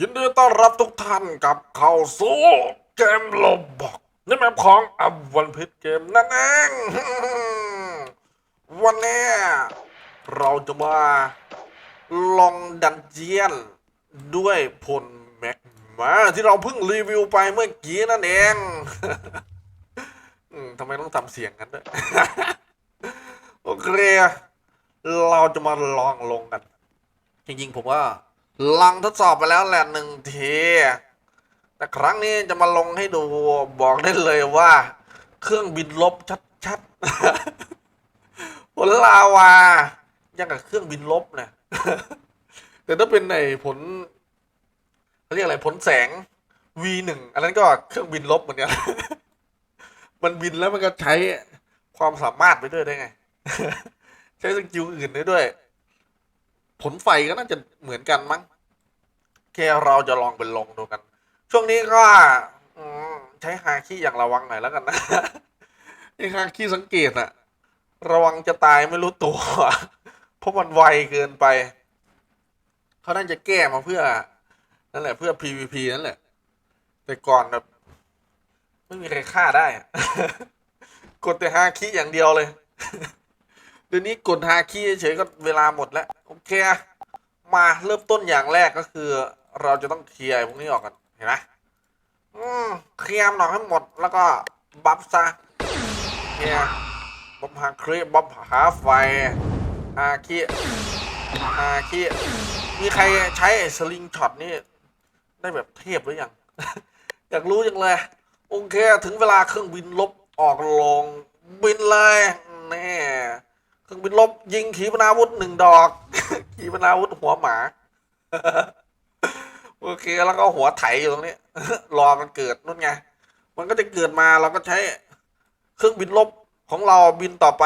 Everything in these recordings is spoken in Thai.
ยินดีต้อนรับทุกท่านกลับเข้าสู่เกมโลบอกในแมปของอับวันพิษเกมนั่นเองวันนี้เราจะมาลองดันเจียนด้วยพลแม็กมาที่เราเพิ่งรีวิวไปเมื่อกี้นั่นเองทำไมต้องทำเสียงกันด้วยโอเค เราจะมาลองลงกัน จริงๆผมว่า ลองทดสอบไปแล้วแหละหนึ่งที แต่ครั้งนี้จะมาลงให้ดูบอกได้เลยว่า เครื่องบินลบชัดๆผลลาวา ยังกับเครื่องบินลบนะแต่ถ้าเป็นในผลเขาเรียกอะไรผลแสง V1 อันนั้นก็เครื่องบินลบเหมือนกันมันบินแล้วมันก็ใช้ความสามารถไปด้วยได้ไง ใช้สกิลอื่นได้ด้วย ผลไฟก็น่าจะเหมือนกันมั้งแค่เราจะลองไปลงดูกัน ช่วงนี้ก็ใช้ฮาคีอย่างระวังหน่อยแล้วกันนะไอ้ฮาคีสังเกตอะระวังจะตายไม่รู้ตัว เพราะมันไวเกินไป เขาน่าจะแก้มาเพื่อ นั่นแหละเพื่อ PVP นั่นแหละ แต่ก่อนแบบไม่มีใครฆ่าได้ กดแต่ฮาคีอย่างเดียวเลย เดี๋ยวนี้กดฮาคีเฉยๆก็เวลาหมดแล้ว โอเค มาเริ่มต้นอย่างแรกก็คือ เราจะต้องเคลียร์พวกนี้ออกกันเห็นไหมอืมเคลียร์มันออกให้หมดแล้วก็บัฟซะเคลียร์บัฟหาครีบัฟหาไฟฮาคีฮาคีมีใครใช้สลิงช็อตนี่ได้แบบเทพหรือยัง อยากรู้จังเลย โอเค ถึงเวลาเครื่องบินลบออกลงบินเลยแน่ เครื่องบินลบยิงขีปนาวุธหนึ่งดอก ขีปนาวุธหัวหมาโอเคแล้วก็หัวไถอยู่ตรงนี้รอมันเกิดนู่นไง มันก็จะเกิดมาเราก็ใช้เครื่องบินลบของเราบินต่อไป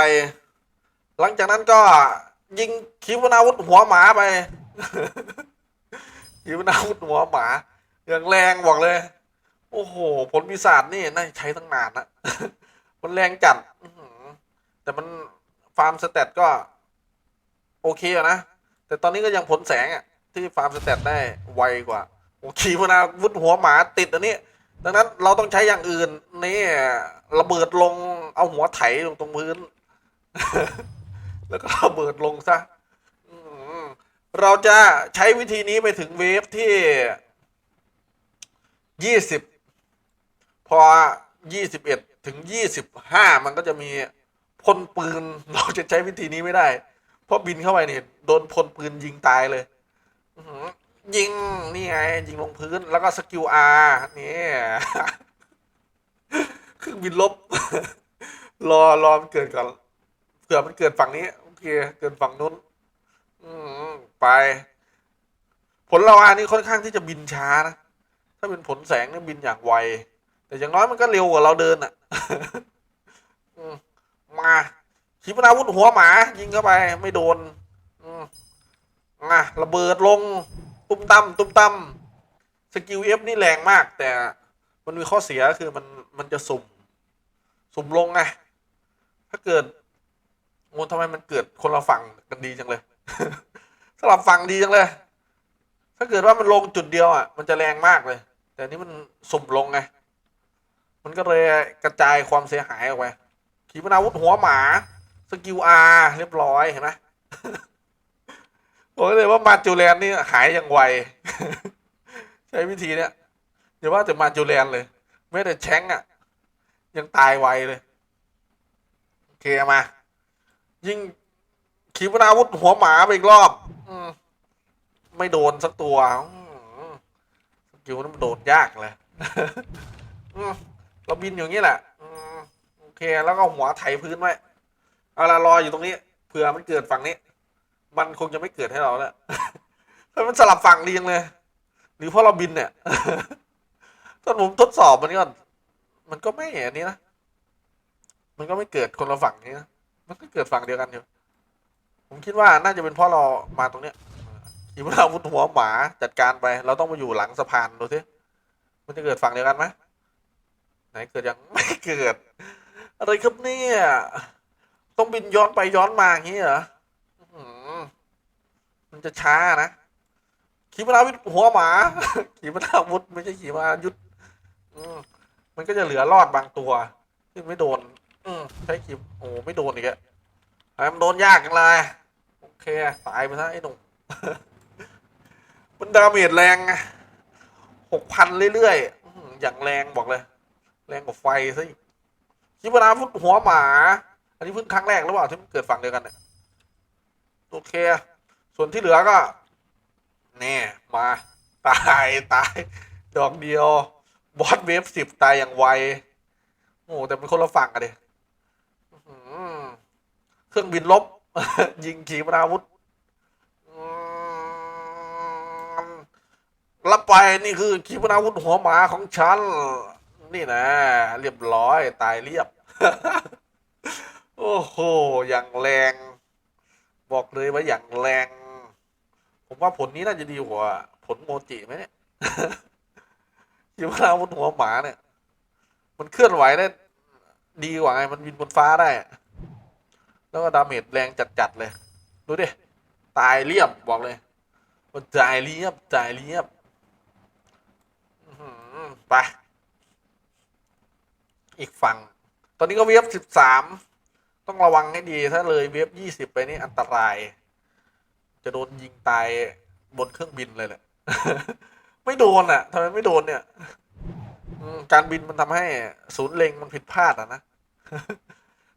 หลังจากนั้นก็ยิงขีปนาวุธหัวหมาไปขีปนาวุธหัวหมาอย่างแรงบอกเลย โอ้โห ผลปีศาจนี่น่าใช้ตั้งนานนะมันแรงจัดแต่มัน ฟาร์มสเตตก็ โอเคนะ แต่ตอนนี้ก็ยังผลแสงอะที่ฟาร์มสเตตได้ไวกว่าโอ้ขี่พนาวุธหัวหมาติดอันนี้ ดังนั้นเราต้องใช้อย่างอื่นนี่ระเบิดลงเอาหัวไถลงตรงพื้น แล้วก็ระเบิดลงซะเราจะใช้วิธีนี้ไปถึงเวฟที่ยี่สิบพอยี่สิบเอ็ดถึงยี่สิบห้ามันก็จะมี พลปืนเราจะใช้วิธีนี้ไม่ได้ เพราะบินเข้าไปเนี่ยโดนพลปืนยิงตายเลยยิงนี่ไงยิงลงพื้นแล้วก็สกิลอาร์นี่เครื่องบินลบ รอรอมันเกิดก่อนเผื่อมันเกิดฝั่งนี้โอเคเกิดฝั่งนู้นไป ผลลาวานี่ค่อนข้างที่จะบินช้านะถ้าเป็นผลแสงเนี่ยบินอย่างไว แต่อย่างน้อยมันก็เร็วกว่าเราเดินอะ มาขีปนาวุธหัวหมา ยิงเข้าไป ไม่โดนอะระเบิดลง ตุ้มตั้มตุ้มตั้มสกิลเอฟนี่แรงมาก แต่มันมีข้อเสียคือมันมันจะสุ่ม สุ่มลงไงถ้าเกิดโอ้ทำไมมันเกิดคนละฝั่งกันดีจังเลยสลับฝั่งดีจังเลย ถ้าเกิดว่ามันลงจุดเดียวอะ มันจะแรงมากเลย แต่นนี้มันสุ่มลงไงมันก็เลยกระจายความเสียหายออกไป ขีปนาวุธหัวหมา สกิลอาร์เรียบร้อยเห็นไหมบอกเลยว่ามาจูแลนนี่หายอย่างไว ใช้วิธีเนี้ยเดี๋ยวว่าแต่มาจูแลนเลยไม่แต่แชงอะ ยังตายไวเลย โอเคมา ยิ่งขีปนาวุธหัวหมาไปอีกรอบอืมไม่โดนสักตัวสกิลนั้นโดนยากเลยเราบินอย่างนี้แหละ เคแล้วก็หัวไถพื้นไว้เอาละรออยู่ตรงนี้เผื่อมันเกิดฝั่งนี้ มันคงจะไม่เกิดให้เราแล้วถ้ามันสลับฝั่งดีจังเลย หรือเพราะเราบินเนี่ยตอนผมทดสอบมันก็มันก็ไม่อันนี้นะมันก็ไม่เกิดคนละฝั่งนี้นะมันก็เกิดฝั่งเดียวกันอยู่ผมคิดว่าน่าจะเป็นเพราะเรามาตรงเนี้ยขีปนาวุธหัวหมาจัดการไป เราต้องมาอยู่หลังสะพานดูสิมันจะเกิดฝั่งเดียวกันไหมไหนเกิดยังไม่เกิด อะไรครับเนี่ย ต้องบินย้อนไปย้อนมาอย่างนี้เหรอมันจะช้านะขีปนาวุธหัวหมาขีปนาวุธไม่ใช่ขีปนายุทธมันก็จะเหลือรอดบางตัวซึ่ไม่โดน อืใช้ขีปโอ้ไม่โดนอีกอะไอ้มันโดนยากจังเลยโอเคตายไปซะไอ้หนุ่มมันดาเมจแรงหกพันเรื่อยๆอื้อหืออย่างแรงบอกเลย แรงกว่าไฟซะอีก ขีปนาวุธหัวหมา อันนี้เพิ่งครั้งแรกหรือเปล่าที่มันเกิดฝั่งเดียวกันเนี่ยโอเค ส่วนที่เหลือก็แน่มา ตายตาย ดอกเดียว บอสเวฟสิบตายอย่างไวโอ้แต่เป็นคนละฝั่งกันเลยเครื่องบินลบ ยิงขีปนาวุธอืมรับไปนี่คือขีปนาวุธหัวหมาของฉัน นี่นะ เรียบร้อยตายเรียบ โอ้โห อย่างแรง บอกเลยว่าอย่างแรง ผมว่าผลนี้น่าจะดีกว่า ผลโมจิไหมเนี่ยอยู่เวลาบนหัวหมาเนี่ย มันเคลื่อนไหวได้ดีกว่าไง มันบินบนฟ้าได้ แล้วก็ดาเมจแรงจัดๆเลย ดูดิ ตายเรียบบอกเลย มันตายเรียบตายเรียบไป อีกฝั่ง ตอนนี้ก็เวฟสิบสามต้องระวังให้ดีถ้าเลยเวฟยี่สิบไปนี่อันตราย จะโดนยิงตายบนเครื่องบินเลยแหละ ไม่โดนอะทำไมไม่โดนเนี่ยการบินมันทำให้ศูนย์เล็งมันผิดพลาดอะนะ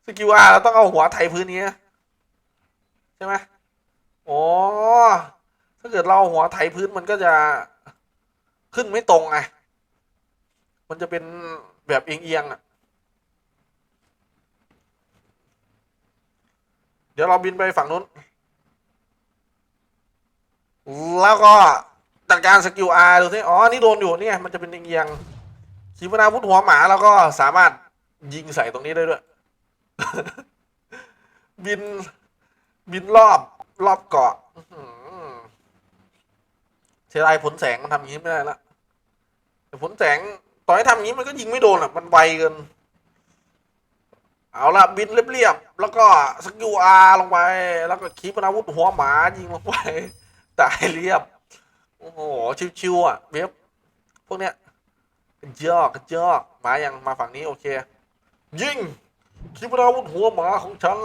สกิลอาร์เราต้องเอาหัวไทยพื้นนี้ใช่ไหมอ๋อถ้าเกิดเราเอาหัวไทยพื้นมันก็จะขึ้นไม่ตรงไง มันจะเป็นแบบเอียงๆอะ เดี๋ยวเราบินไปฝั่งนู้น แล้วก็จัดการสกิลอาร์ดูสิอ๋อ นี่โดนอยู่เนี่ยมันจะเป็นเอียงขีปนาวุธหัวหมาแล้วก็สามารถยิงใส่ตรงนี้ได้ด้วย บิน บินรอบ รอบเกาะเสียดายผลแสงมันทำอย่างนี้ไม่ได้ละแต่ผลแสงต่อให้ทำอย่างนี้มันก็ยิงไม่โดนอะ มันไวเกิน เอาละบินเรียบๆแล้วก็สกิลอาร์ลงไป แล้วก็ขีปนาวุธหัวหมายิงลงไปตายเรียบ โอ้โหชิวๆอะเว็บพวกเนี้ยกระจอกกระจอกมายังมาฝั่งนี้โอเค ยิงขีปนาวุธหัวหมาของฉัน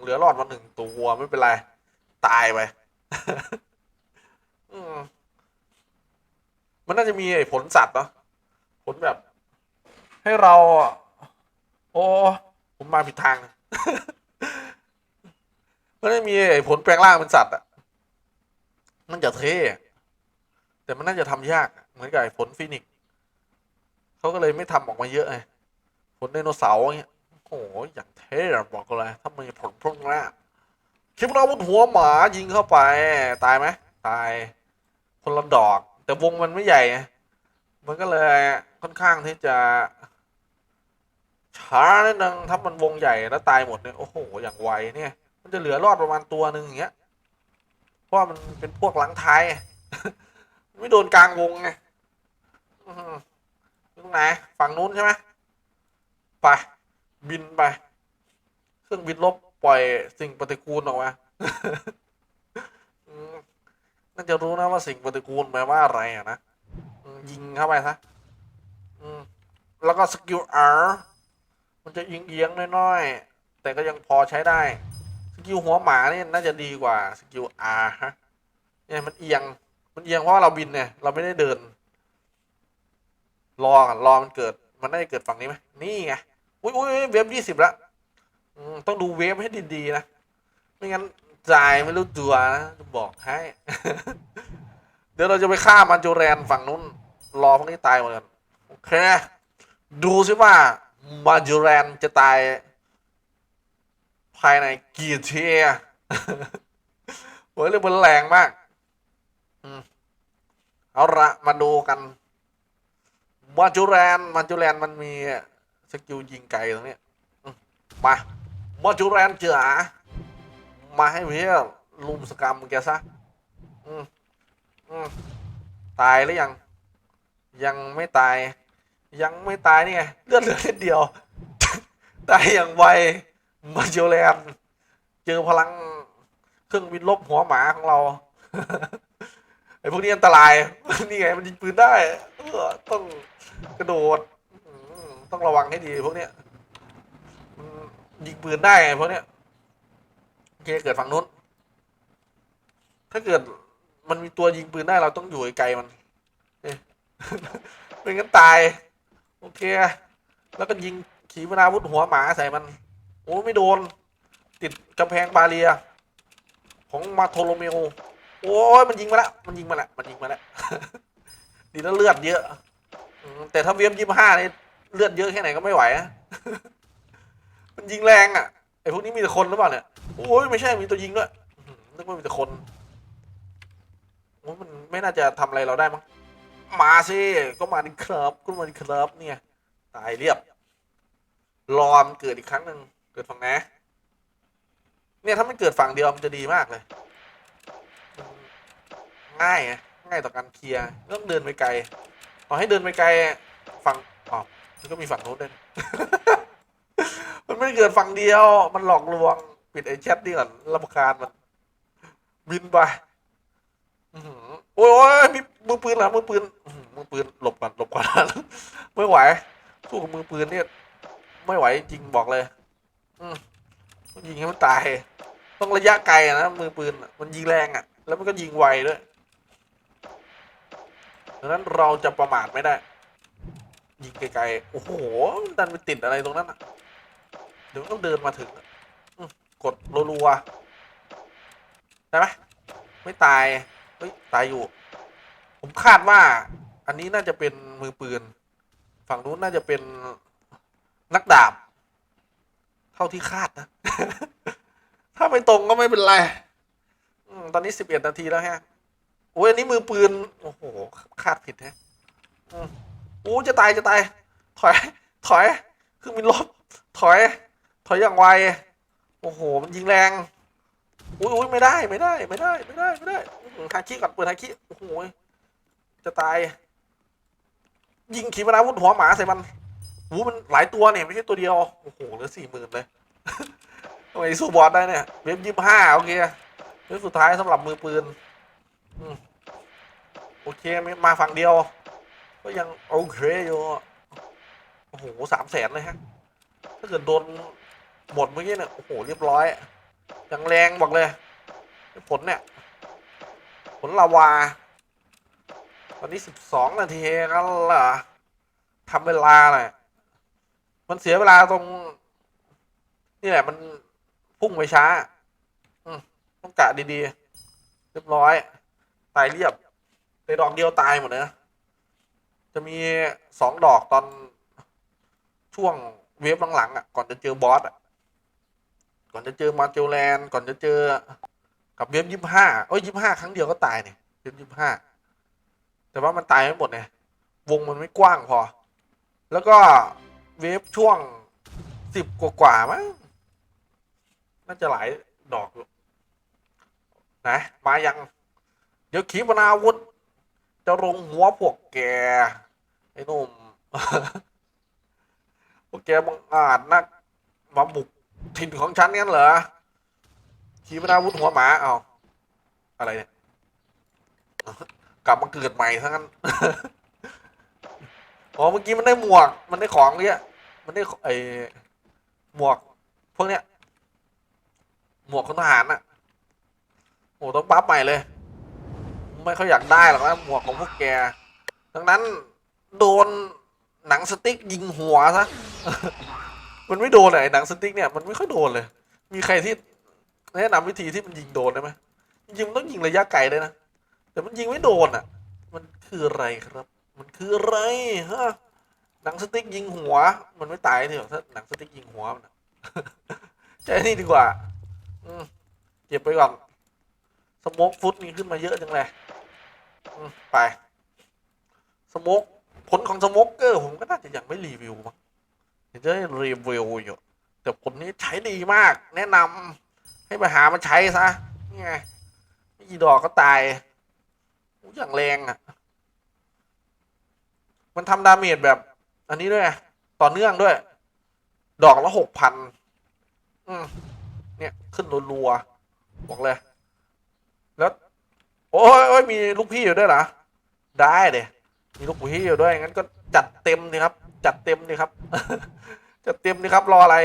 เหลือรอดมาหนึ่งตัวไม่เป็นไร ตายไปมันน่าจะมีไอ้ผลสัตว์เนาะผลแบบ ให้เรา โอ้ผมมาผิดทางมันไม่มีไอ้ผลแปลงร่างเป็นสัตว์อะมันจะเท่แต่มันน่าจะทำยากเหมือนกับไอ้ผลฟินิกเขาก็เลยไม่ทำออกมาเยอะไงผลไดโนเสาร์อย่างเงี้ยโอ้โหอย่างเท่อะบอกเลยถ้ามีผลพวกนี้คลิปอาวุธหัวหมายิงเข้าไป ตายไหมตาย คนละดอก แต่วงมันไม่ใหญ่ไงมันก็เลยค่อนข้างที่จะ ช้านิดนึงถ้ามันวงใหญ่แล้วตายหมดเนี่ยโอ้โหอย่างไวเนี่ย มันจะเหลือรอดประมาณตัวหนึ่งอย่างเงี้ยเพราะมันเป็นพวกหลังท้ายไม่โดนกลางวงไงตรงไหนฝั่งนู้นใช่ไหมไปบินไป เครื่องบินลบปล่อยสิ่งปฏิกูลออกมาน่าจะรู้นะว่าสิ่งปฏิกูลแปลว่าอะไรอะนะยิงเข้าไปซะแล้วก็สกิล R มันจะยิงเอียงๆน้อยๆ แต่ก็ยังพอใช้ได้ สกิลหัวหมาเนี่ยน่าจะดีกว่าสกิล R ฮะเนี่ยมันเอียง มันเอียงเพราะว่าเราบินเนี่ย เราไม่ได้เดิน รอกันรอมันเกิด มันน่าจะเกิดฝั่งนี้ไหมนี่ไง อุ้ยอุ้ยเวฟยี่สิบละต้องดูเวฟให้ดีๆนะ ไม่งั้นจ่ายไม่รู้ตัวนะจะบอกให้ เดี๋ยวเราจะไปฆ่ามันจูแรนฝั่งนู้น รอพวกนี้ตายหมดกันโอเค ดูซิว่า มาจูแรนจะตาย ภายในกี่เทียโอ้ยเรื่องมันแรงมากเอาละมาดูกันมาจูแรนมาจูแรนมันมีสกิลยิงไกลตรงนี้มามาจูแรนเจ๋อมาให้เพี่ลุมสกรรมแกซะตายหรือยัง ยังไม่ตาย ยังไม่ตายนี่ไงเลือดเหลือนิดเดียว ตายอย่างไวมาจูแรนเจอพลังเครื่องบินลบหัวหมาของเราไอ้พวกนี้อันตราย นี่ไงมันยิงปืนได้เออต้องกระโดด ต้องระวังให้ดีพวกเนี้ยยิงปืนได้ไงพวกเนี้ยโอเคเกิดฝั่งนู้น ถ้าเกิดมันมีตัวยิงปืนได้เราต้องอยู่ไกลมัน เอ๊ะไม่งั้นตาย โอเค แล้วก็ยิงขีปนาวุธหัวหมาใส่มัน โอ้ไม่โดน ติดกำแพงบาเรีย ของมาโทโลเมโอโอ้ยมันยิงมาแล้วมันยิงมาแล้วมันยิงมาแล้วดีแล้วเลือดเยอะ แต่ถ้าเวียมยี่ห้านี่เลือดเยอะแค่ไหนก็ไม่ไหวอะมันยิงแรงอะไอพวกนี้มีแต่คนหรือเปล่าเนี่ยโอ้ยไม่ใช่มีตัวยิงด้วยนึกว่ามีแต่คนโอ้มันไม่น่าจะทำอะไรเราได้มั้ง มาสิก็มาดิครับก็มาดิครับเนี่ย ตายเรียบ รอมเกิดอีกครั้งหนึ่งเกิดฝั่งไหนเนี่ยถ้ามันเกิดฝั่งเดียวมันจะดีมากเลย ง่ายง่ายต่อการเคลียร์ไม่ต้องเดินไปไกลต่อให้เดินไปไกลฝั่งอ๋อมันก็มีฝั่งโน้นด้วยมันไม่เกิดฝั่งเดียว มันหลอกลวง ปิดไอ้แชทนี่ก่อนรำคาญมันบินไปโอ้ยมี มือปืนเหรอมือปืนมือปืนหลบก่อนหลบก่อนไม่ไหวสู้กับมือปืนเนี่ยไม่ไหวจริงบอกเลย อืมยิงให้มันตาย ต้องระยะไกลนะมือปืนมันยิงแรงอะ แล้วมันก็ยิงไวด้วยดังนั้นเราจะประมาทไม่ได้ ยิงไกลๆโอ้โหดันไปติดอะไรตรงนั้นอะเดี๋ยวต้องเดินมาถึงกดรัวๆได้ไหมไม่ตายเฮ้ยตายอยู่ ผมคาดว่า อันนี้น่าจะเป็นมือปืน ฝั่งนู้นน่าจะเป็นนักดาบ เท่าที่คาดนะ ถ้าไม่ตรงก็ไม่เป็นไรอตอนนี้สิบเอ็ดนาทีแล้วฮะโอ้ยอันนี้มือปืน โอ้โห คาดผิดฮะอืมโอ้จะตายจะตาย ถอย ถอยเครื่องบินลบ ถอย ถอยอย่างไว โอ้โห มันยิงแรง อุ้ยอุ้ยไม่ได้ ไม่ได้ ไม่ได้ ไม่ได้ ไม่ได้อื้อหือฮาคิก่อนเปิดฮาคิโอ้โห จะตาย ยิงขีปนาวุธหัวหมาใส่มันหูมันหลายตัวเนี่ยไม่ใช่ตัวเดียว โอ้โหเหลือสี่หมื่นเลยทำไมสู้บอสได้เนี่ยเว็บยี่ห้าโอเคเว็บสุดท้ายสำหรับมือปืนอโอเคมมาฝั่งเดียว ก็ยังโอเคอยู่โอ้โหสามแสนเลยฮะ ถ้าเกิดโดนหมดเมื่อกี้เนี่ยโอ้โหเรียบร้อยยังแรงบอกเลย ผลเนี่ย ผลลาวา อนนี้สิบสองนาทีแล้วล่ะทำเวลาหน่อยมันเสียเวลาตรง นี่แหละ มันพุ่งไปช้า อืมต้องกะดีๆ เรียบร้อย ตายเรียบในดอกเดียวตายหมดเลยนะจะมีสองดอกตอนช่วงเวฟหลังๆอะ ก่อนจะเจอบอสอะ ก่อนจะเจอมาเจลแลน ก่อนจะเจอ กับเวฟยี่ห้าโอ้ยยี่ห้าครั้งเดียวก็ตายเนี่ยเวฟยี่ห้า แต่ว่ามันตายไม่หมดไงวงมันไม่กว้างพอ แล้วก็เวฟช่วงสิบกว่าๆมั้งน่าจะหลายดอกนะมายัง เดี๋ยวขีปนาวุธ จะลงหัวพวกแก ไอ้หนุ่มพวกแกบังอาจนักมาบุกถิ่นของฉันงั้นเหรอขีปนาวุธหัวหมาเอาอะไรเนี่ย กลับมาเกิดใหม่ทั้งนั้นอ๋อเมื่อกี้มันได้หมวก มันได้ของเนี่ยมันได้ไอหมวก พวกเนี้ย หมวกของทหารน่ะโอ้ต้องปั๊บใหม่เลย ไม่ค่อยอยากได้หรอกนะหมวกของพวกแก ดังนั้น โดนหนังสติ๊กยิงหัวซะ มันไม่โดนเลยหนังสติ๊กเนี่ยมันไม่ค่อยโดนเลย มีใครที่แนะนำวิธีที่มันยิงโดนได้ไหมจริงต้องยิงระยะไกลเลยนะ แต่มันยิงไม่โดนอะ มันคืออะไรครับ มันคืออะไรฮะหนังสติ๊กยิงหัว มันไม่ตายทีหรอกถ้าหนังสติ๊กยิงหัวมันะใช่นี่ดีกว่า อืมเก็บไปก่อนสโมกฟุตนี่ขึ้นมาเยอะจังเลยไปสโมกผลของสโมกเกอร์ผมก็น่าจะยังไม่รีวิวมั้งเจะได้รีวิวอยู่แต่ผลนี้ใช้ดีมาก แนะนำให้ไปหามาใช้ซะนี่ไงไม่กี่ดอกก็ตาย อยอย่างแรงอะ มันทำดาเมจแบบ อันนี้ด้วยต่อเนื่องด้วย ดอกละหกพันอืมเนี่ย ขึ้นรัวๆบอกเลย แล้ว โอ้ยโอ้ยมีลูกพี่อยู่ด้วยเหรอ ได้เดยมีลูกพี่อยู่ด้วย งั้นก็จัดเต็มดีครับ จัดเต็มดีครับ จัดเต็มดีครับ รออะไร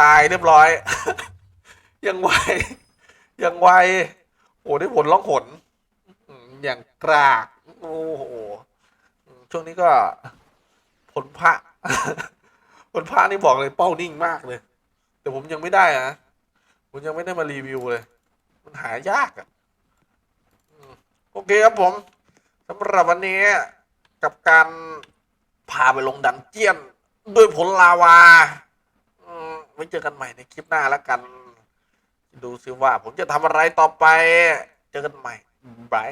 ตายเรียบร้อย ยังไวยังไวโอ้ได้ผลล่องหน อย่างกราก โอ้โห ช่วงนี้ก็ผลพระ ผลพระนี่บอกเลยเป้านิ่งมากเลย แต่ผมยังไม่ได้อะผมยังไม่ได้มารีวิวเลย มันหายากอะอืมโอเคครับผมสำหรับวันนี้กับการพาไปลงดันเจียน ด้วยผลลาวาอืมไว้เจอกันใหม่ในคลิปหน้าแล้วกัน ดูซิว่าผมจะทำอะไรต่อไป เจอกันใหม่บาย